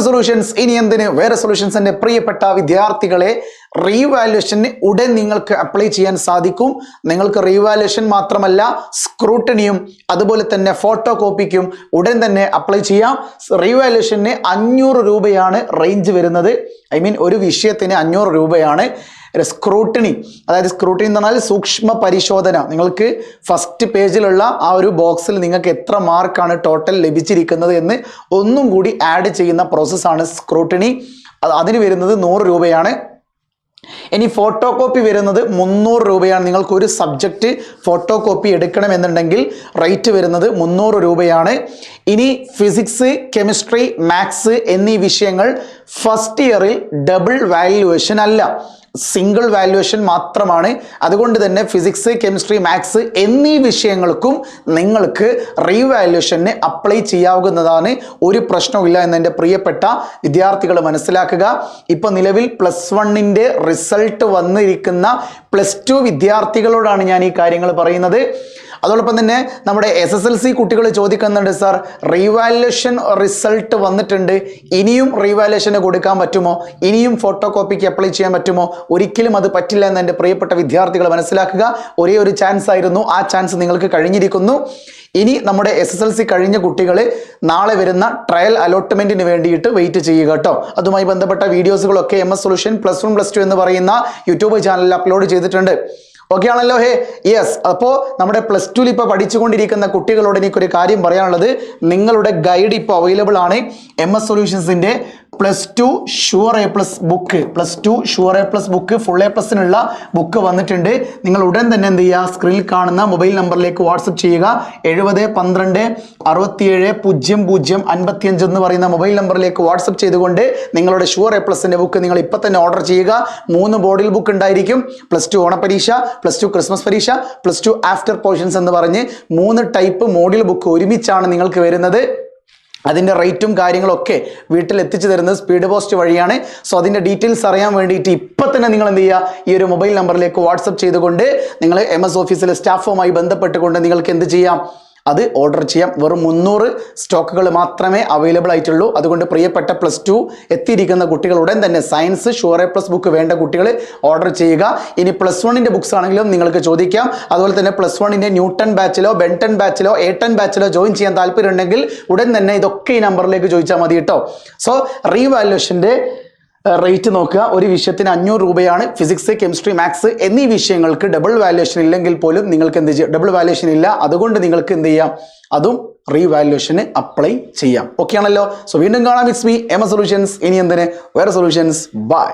Solutions ഇനി എന്തിന്? വേറെ സൊല്യൂഷൻസിന്റെ പ്രിയപ്പെട്ട വിദ്യാർത്ഥികളെ റീവാലുവേഷന് ഉടൻ നിങ്ങൾക്ക് അപ്ലൈ ചെയ്യാൻ സാധിക്കും. നിങ്ങൾക്ക് റീവാലുവേഷൻ മാത്രമല്ല സ്ക്രൂട്ടണിയും അതുപോലെ തന്നെ ഫോട്ടോ കോപ്പിക്കും ഉടൻ തന്നെ അപ്ലൈ ചെയ്യാം. റീവാലുവേഷന് അഞ്ഞൂറ് രൂപയാണ് റേഞ്ച് വരുന്നത്. ഐ മീൻ ഒരു വിഷയത്തിന് അഞ്ഞൂറ് രൂപയാണ്. സ്ക്രൂട്ടിനി അതായത് സ്ക്രൂട്ടിനി എന്ന് പറഞ്ഞാൽ സൂക്ഷ്മ പരിശോധന. നിങ്ങൾക്ക് ഫസ്റ്റ് പേജിലുള്ള ആ ഒരു ബോക്സിൽ നിങ്ങൾക്ക് എത്ര മാർക്കാണ് ടോട്ടൽ ലഭിച്ചിരിക്കുന്നത് എന്ന് ഒന്നും കൂടി ആഡ് ചെയ്യുന്ന പ്രോസസ്സാണ് സ്ക്രൂട്ടിനി അത് അതിന് വരുന്നത് നൂറ് രൂപയാണ്. ഇനി ഫോട്ടോ കോപ്പി വരുന്നത് മുന്നൂറ് രൂപയാണ്. നിങ്ങൾക്ക് ഒരു സബ്ജക്റ്റ് ഫോട്ടോ കോപ്പി എടുക്കണമെന്നുണ്ടെങ്കിൽ റേറ്റ് വരുന്നത് മുന്നൂറ് രൂപയാണ്. ഇനി ഫിസിക്സ് കെമിസ്ട്രി മാത്സ് എന്നീ വിഷയങ്ങൾ ഫസ്റ്റ് ഇയറിൽ ഡബിൾ വാല്യുവേഷൻ അല്ല. സിംഗിൾ വാല്യുവേഷൻ മാത്രമാണ്. അതുകൊണ്ട് തന്നെ ഫിസിക്സ് കെമിസ്ട്രി മാത്സ് എന്നീ വിഷയങ്ങൾക്കും നിങ്ങൾക്ക് റീവാല്യുവേഷന് അപ്ലൈ ചെയ്യാവുന്നതാണ് ഒരു പ്രശ്നവുമില്ല എന്ന് എന്റെ പ്രിയപ്പെട്ട വിദ്യാർത്ഥികൾ മനസ്സിലാക്കുക. ഇപ്പോൾ നിലവിൽ പ്ലസ് വണ്ണിന്റെ റിസൾട്ട് വന്നിരിക്കുന്ന പ്ലസ് ടു വിദ്യാർത്ഥികളോടാണ് ഞാൻ ഈ കാര്യങ്ങൾ പറയുന്നത്. അതോടൊപ്പം തന്നെ നമ്മുടെ എസ് എസ് എൽ സി കുട്ടികൾ ചോദിക്കുന്നുണ്ട് സാർ റീവാലുവേഷൻ റിസൾട്ട് വന്നിട്ടുണ്ട്. ഇനിയും റീവാലുവേഷന് കൊടുക്കാൻ പറ്റുമോ? ഇനിയും ഫോട്ടോ കോപ്പിക്ക് അപ്ലൈ ചെയ്യാൻ പറ്റുമോ? ഒരിക്കലും അത് പറ്റില്ല എന്ന് എന്റെ പ്രിയപ്പെട്ട വിദ്യാർത്ഥികൾ മനസ്സിലാക്കുക. ഒരേ ഒരു ചാൻസ് ആയിരുന്നു. ആ ചാൻസ് നിങ്ങൾക്ക് കഴിഞ്ഞിരിക്കുന്നു. ഇനി നമ്മുടെ എസ് എസ് എൽ സി കഴിഞ്ഞ കുട്ടികൾ നാളെ വരുന്ന ട്രയൽ അലോട്ട്മെന്റിന് വേണ്ടിയിട്ട് വെയിറ്റ് ചെയ്യുക കേട്ടോ. അതുമായി ബന്ധപ്പെട്ട വീഡിയോസുകളൊക്കെ M S solution plus one plus two എന്ന് പറയുന്ന യൂട്യൂബ് ചാനലിൽ അപ്ലോഡ് ചെയ്തിട്ടുണ്ട്. ഓക്കെ ആണല്ലോ ഹേ. യെസ് അപ്പോൾ നമ്മുടെ പ്ലസ് ടുവിൽ ഇപ്പോൾ പഠിച്ചുകൊണ്ടിരിക്കുന്ന കുട്ടികളോട് എനിക്കൊരു കാര്യം പറയാനുള്ളത്. നിങ്ങളുടെ ഗൈഡ് ഇപ്പോൾ അവൈലബിൾ ആണ്. M S സൊല്യൂഷൻസിന്റെ plus two sure A plus book plus two sure A plus book full A പ്ലസിനുള്ള book വന്നിട്ടുണ്ട്. നിങ്ങൾ ഉടൻ തന്നെ എന്ത് ചെയ്യുക? സ്ക്രീനിൽ കാണുന്ന മൊബൈൽ നമ്പറിലേക്ക് വാട്സപ്പ് ചെയ്യുക. എഴുപത് പന്ത്രണ്ട് അറുപത്തിയേഴ് പൂജ്യം പൂജ്യം അൻപത്തിയഞ്ച് എന്ന് പറയുന്ന മൊബൈൽ നമ്പറിലേക്ക് വാട്സപ്പ് ചെയ്തുകൊണ്ട് നിങ്ങളുടെ ഷുവർ എ പ്ലസിന്റെ ബുക്ക് നിങ്ങൾ ഇപ്പം തന്നെ ഓർഡർ ചെയ്യുക. മൂന്ന് ബോഡിൽ ബുക്ക് ഉണ്ടായിരിക്കും. പ്ലസ് ടു ഓണപരീക്ഷ പ്ലസ് ടു ക്രിസ്മസ് പരീക്ഷ പ്ലസ് ടു ആഫ്റ്റർ പോർഷൻസ് എന്ന് പറഞ്ഞ് മൂന്ന് ടൈപ്പ് മോഡ്യൂൾ ബുക്ക് ഒരുമിച്ചാണ് നിങ്ങൾക്ക് വരുന്നത്. അതിന്റെ റേറ്റും കാര്യങ്ങളൊക്കെ വീട്ടിൽ എത്തിച്ചു തരുന്നത് സ്പീഡ് പോസ്റ്റ് വഴിയാണ്. സോ അതിന്റെ ഡീറ്റെയിൽസ് അറിയാൻ വേണ്ടിയിട്ട് ഇപ്പം തന്നെ നിങ്ങൾ എന്ത് ചെയ്യുക ഈ ഒരു മൊബൈൽ നമ്പറിലേക്ക് വാട്സപ്പ് ചെയ്തുകൊണ്ട് നിങ്ങൾ എം എസ് ഓഫീസിലെ സ്റ്റാഫുമായി ബന്ധപ്പെട്ടുകൊണ്ട് നിങ്ങൾക്ക് എന്ത് ചെയ്യാം? അത് ഓർഡർ ചെയ്യാം. വെറും മുന്നൂറ് സ്റ്റോക്കുകൾ മാത്രമേ അവൈലബിൾ ആയിട്ടുള്ളൂ. അതുകൊണ്ട് പ്രിയപ്പെട്ട പ്ലസ് ടു എത്തിയിരിക്കുന്ന കുട്ടികൾ ഉടൻ തന്നെ സയൻസ് ഷുവറെ പ്ലസ് ബുക്ക് വേണ്ട കുട്ടികൾ ഓർഡർ ചെയ്യുക. ഇനി പ്ലസ് വണ്ണിന്റെ ബുക്സ് ആണെങ്കിലും നിങ്ങൾക്ക് ചോദിക്കാം. അതുപോലെ തന്നെ പ്ലസ് വണ്ണിന്റെ ന്യൂട്ടൺ ബാച്ചിലോ ബെൻടൺ ബാച്ചിലോ എട്ടൺ ബാച്ചിലോ ജോയിൻ ചെയ്യാൻ താല്പര്യമുണ്ടെങ്കിൽ ഉടൻ തന്നെ ഇതൊക്കെ ഈ നമ്പറിലേക്ക് ചോദിച്ചാൽ മതി കേട്ടോ. സോ റീവാലുവേഷന്റെ റേറ്റ് നോക്കുക. ഒരു വിഷയത്തിന് അഞ്ഞൂറ് രൂപയാണ് ഫിസിക്സ് കെമിസ്ട്രി മാത്സ് എന്നീ വിഷയങ്ങൾക്ക് ഡബിൾ വാല്യുവേഷൻ ഇല്ലെങ്കിൽ പോലും നിങ്ങൾക്ക് എന്ത് ചെയ്യാം? ഡബിൾ വാല്യുവേഷൻ ഇല്ല. അതുകൊണ്ട് നിങ്ങൾക്ക് എന്ത് ചെയ്യാം? അതും റീവാല്യുവേഷന് അപ്ലൈ ചെയ്യാം. ഓക്കെ ആണല്ലോ? സോ വീണ്ടും കാണാം. ഇറ്റ്സ് മീ എം സൊല്യൂഷൻസ് ഇനി എന്തിന്? വേറെ സൊല്യൂഷൻസ് ബൈ